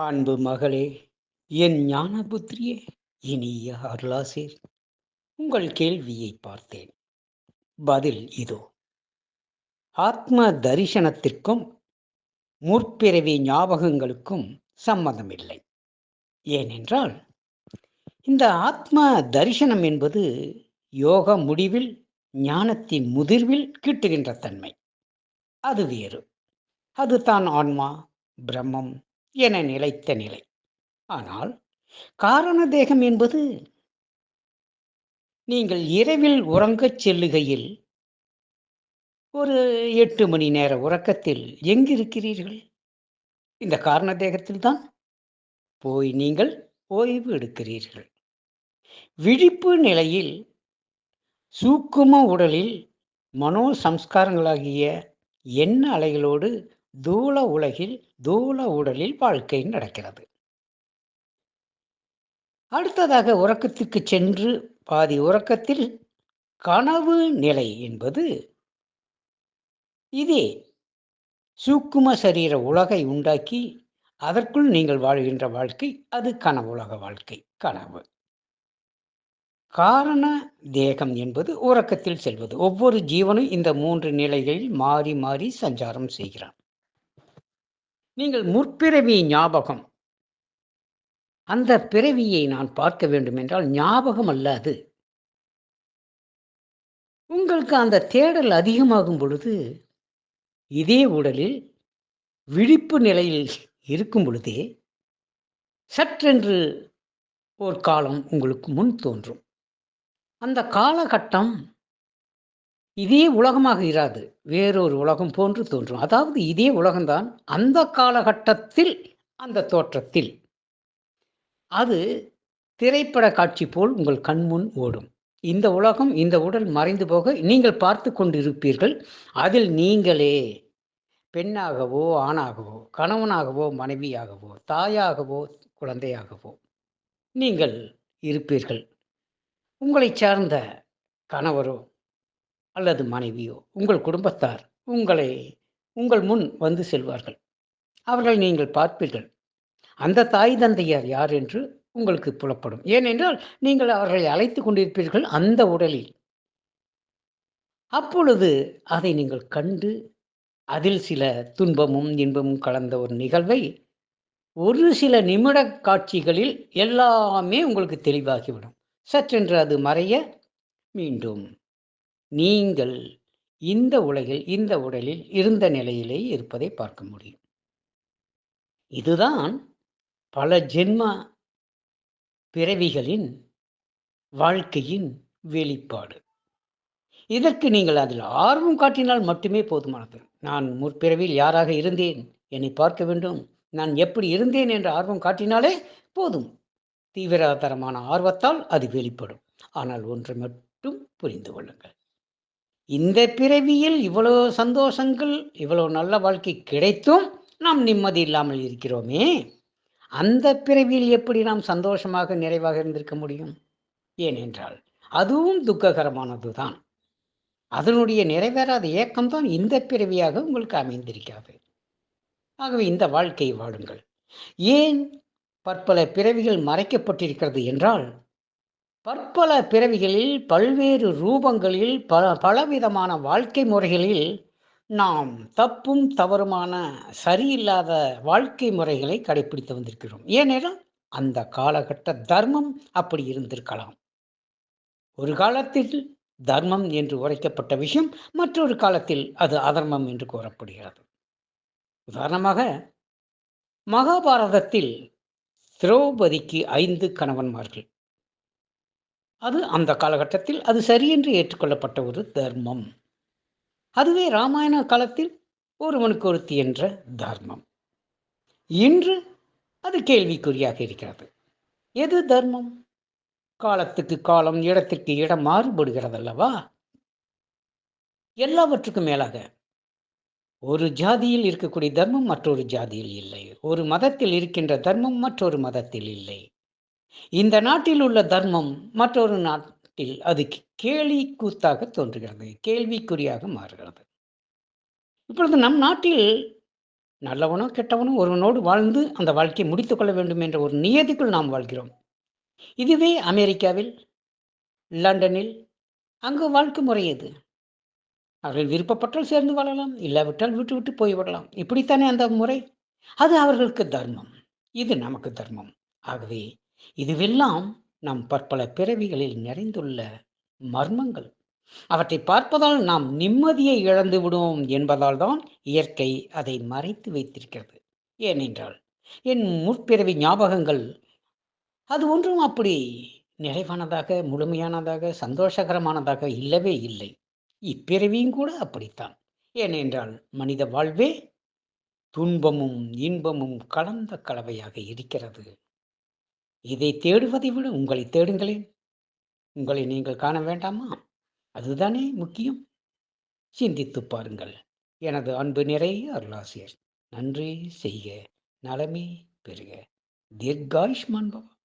அன்பு மகளே என் ஞான புத்திரியே இனிய அருளாசீர் உங்கள் கேள்வியை பார்த்தேன். பதில் இதோ. ஆத்ம தரிசனத்திற்கும் முற்பிறவி ஞாபகங்களுக்கும் சம்மதமில்லை. ஏனென்றால் இந்த ஆத்ம தரிசனம் என்பது யோக முடிவில் ஞானத்தின் முதிர்வில் கிட்டுகின்ற தன்மை. அது வேறு. அது தான் ஆன்மா பிரம்மம் என நிலைத்த நிலை. ஆனால் காரண தேகம் என்பது நீங்கள் இரவில் உறங்கச் செல்லுகையில் ஒரு எட்டு மணி நேர உறக்கத்தில் எங்கிருக்கிறீர்கள்? இந்த காரண தேகத்தில் தான் போய் நீங்கள் ஓய்வு எடுக்கிறீர்கள். விழிப்பு நிலையில் சூக்கும உடலில் மனோ சம்ஸ்காரங்களாகிய எண்ண அலைகளோடு தூள உலகில் தூள உடலில் வாழ்க்கை நடக்கிறது. அடுத்ததாக உறக்கத்துக்கு சென்று பாதி உறக்கத்தில் கனவு நிலை என்பது இதே. சூக்கும சரீர உலகை உண்டாக்கி அதற்குள் நீங்கள் வாழ்கின்ற வாழ்க்கை அது கனவுலக வாழ்க்கை கனவு. காரண தேகம் என்பது உறக்கத்தில் செல்வது. ஒவ்வொரு ஜீவனும் இந்த மூன்று நிலைகளில் மாறி மாறி சஞ்சாரம் செய்கிறான். நீங்கள் முற்பிறவி ஞாபகம். அந்த பிறவியை நான் பார்க்க வேண்டும் என்றால் ஞாபகம் அல்ல அது உங்களுக்கு அந்த தேடல் அதிகமாகும் பொழுது இதே உடலில் விழிப்பு நிலையில் இருக்கும் பொழுதே சற்றென்று ஒரு காலம் உங்களுக்கு முன் தோன்றும். அந்த காலகட்டம் இதே உலகமாக இராது. வேறொரு உலகம் போன்று தோன்றும். அதாவது இதே உலகம்தான் அந்த காலகட்டத்தில் அந்த தோற்றத்தில். அது திரைப்பட காட்சி போல் உங்கள் கண்முன் ஓடும். இந்த உலகம் இந்த உடல் மறைந்து போக நீங்கள் பார்த்து கொண்டிருப்பீர்கள். அதில் நீங்களே பெண்ணாகவோ ஆணாகவோ கணவனாகவோ மனைவியாகவோ தாயாகவோ குழந்தையாகவோ நீங்கள் இருப்பீர்கள். உங்களை சார்ந்த கணவரோ அல்லது மனைவியோ உங்கள் குடும்பத்தார் உங்களை உங்கள் முன் வந்து செல்வார்கள். அவர்கள் நீங்கள் பார்ப்பீர்கள். அந்த தாய் தந்தையார் யார் என்று உங்களுக்கு புலப்படும். ஏனென்றால் நீங்கள் அவர்களை அழைத்து கொண்டிருப்பீர்கள் அந்த உடலில். அப்பொழுது அதை நீங்கள் கண்டு அதில் சில துன்பமும் இன்பமும் கலந்த ஒரு நிகழ்வை ஒரு சில நிமிட காட்சிகளில் எல்லாமே உங்களுக்கு தெளிவாகிவிடும். சற்றென்று அது மறைய மீண்டும் நீங்கள் இந்த உலகில் இந்த உடலில் இருந்த நிலையிலே இருப்பதை பார்க்க முடியும். இதுதான் பல ஜென்ம பிறவிகளின் வாழ்க்கையின் வெளிப்பாடு. இதற்கு நீங்கள் அதில் ஆர்வம் காட்டினால் மட்டுமே போதுமானது நான் முற்பிறவில் யாராக இருந்தேன் என்னை பார்க்க வேண்டும். நான் எப்படி இருந்தேன் என்ற ஆர்வம் காட்டினாலே போதும். தீவிரதரமான ஆர்வத்தால் அது வெளிப்படும். ஆனால் ஒன்று மட்டும் புரிந்து கொள்ளுங்கள். இந்த பிறவியில் இவ்வளோ சந்தோஷங்கள் இவ்வளோ நல்ல வாழ்க்கை கிடைத்தும் நாம் நிம்மதி இல்லாமல் இருக்கிறோமே. அந்த பிறவியில் எப்படி நாம் சந்தோஷமாக நிறைவாக இருந்திருக்க முடியும்? ஏனென்றால் அதுவும் துக்ககரமானது தான் அதனுடைய நிறைவேறாத ஏக்கம்தான் இந்த பிறவியாக உங்களுக்கு அமைந்திருக்கிறது. ஆகவே இந்த வாழ்க்கையை வாழுங்கள். ஏன் பற்பல பிறவிகள் மறைக்கப்பட்டிருக்கிறது என்றால் பற்பல பிறவிகளில் பல்வேறு ரூபங்களில் பல பலவிதமான வாழ்க்கை முறைகளில் நாம் தப்பும் தவறுமான சரியில்லாத வாழ்க்கை முறைகளை கடைபிடித்து வந்திருக்கிறோம். ஏனெனில் அந்த காலகட்ட தர்மம் அப்படி இருந்திருக்கலாம். ஒரு காலத்தில் தர்மம் என்று உரைக்கப்பட்ட விஷயம் மற்றொரு காலத்தில் அது அதர்மம் என்று கூறப்படுகிறது. உதாரணமாக மகாபாரதத்தில் திரௌபதிக்கு ஐந்து கணவன்மார்கள். அது அந்த காலகட்டத்தில் அது சரியென்று ஏற்றுக்கொள்ளப்பட்ட ஒரு தர்மம். அதுவே ராமாயண காலத்தில் ஒருவனுக்கு ஒருத்தி என்ற தர்மம். இன்று அது கேள்விக்குறியாக இருக்கிறது. எது தர்மம்? காலத்துக்கு காலம் இடத்திற்கு இடம் மாறுபடுகிறது அல்லவா எல்லாவற்றுக்கும் மேலாக ஒரு ஜாதியில் இருக்கக்கூடிய தர்மம் மற்றொரு ஜாதியில் இல்லை. ஒரு மதத்தில் இருக்கின்ற தர்மம் மற்றொரு மதத்தில் இல்லை. இந்த நாட்டில் உள்ள தர்மம் மற்றொரு நாட்டில் அது கேலி கூத்தாக தோன்றுகிறது கேள்விக்குறியாக மாறுகிறது. இப்பொழுது நம் நாட்டில் நல்லவனோ கெட்டவனோ ஒருவனோடு வாழ்ந்து அந்த வாழ்க்கையை முடித்துக் கொள்ள வேண்டும் என்ற ஒரு நியதிக்குள் நாம் வாழ்கிறோம். இதுவே அமெரிக்காவில் லண்டனில் அங்கு வாழ்க்கை முறை இது அவர்கள் விருப்பப்பட்டால் சேர்ந்து வாழலாம் இல்லாவிட்டால் விட்டு விட்டு போய்விடலாம் இப்படித்தானே அந்த முறை? அது அவர்களுக்கு தர்மம். இது நமக்கு தர்மம். ஆகவே இதுவெல்லாம் நம் பற்பல பிறவிகளில் நிறைந்துள்ள மர்மங்கள். அவற்றை பார்ப்பதால் நாம் நிம்மதியை இழந்து விடுவோம் என்பதால் தான் இயற்கை அதை மறைத்து வைத்திருக்கிறது. ஏனென்றால் என் முற்பிறவி ஞாபகங்கள் அது ஒன்றும் அப்படி நிறைவானதாக முழுமையானதாக சந்தோஷகரமானதாக இல்லவே இல்லை. இப்பிறவியும் கூட அப்படித்தான். ஏனென்றால் மனித வாழ்வே துன்பமும் இன்பமும் கலந்த கலவையாக இருக்கிறது. இதை தேடுவதை விட உங்களை தேடுங்களேன். உங்களை நீங்கள் காண வேண்டாமா? அதுதானே முக்கியம். சிந்தித்து பாருங்கள். எனது அன்பு நிறைய அருளாசியர். நன்றி செய்க. நலமே பெறுக தீர்காயுஷ்மான் பவா.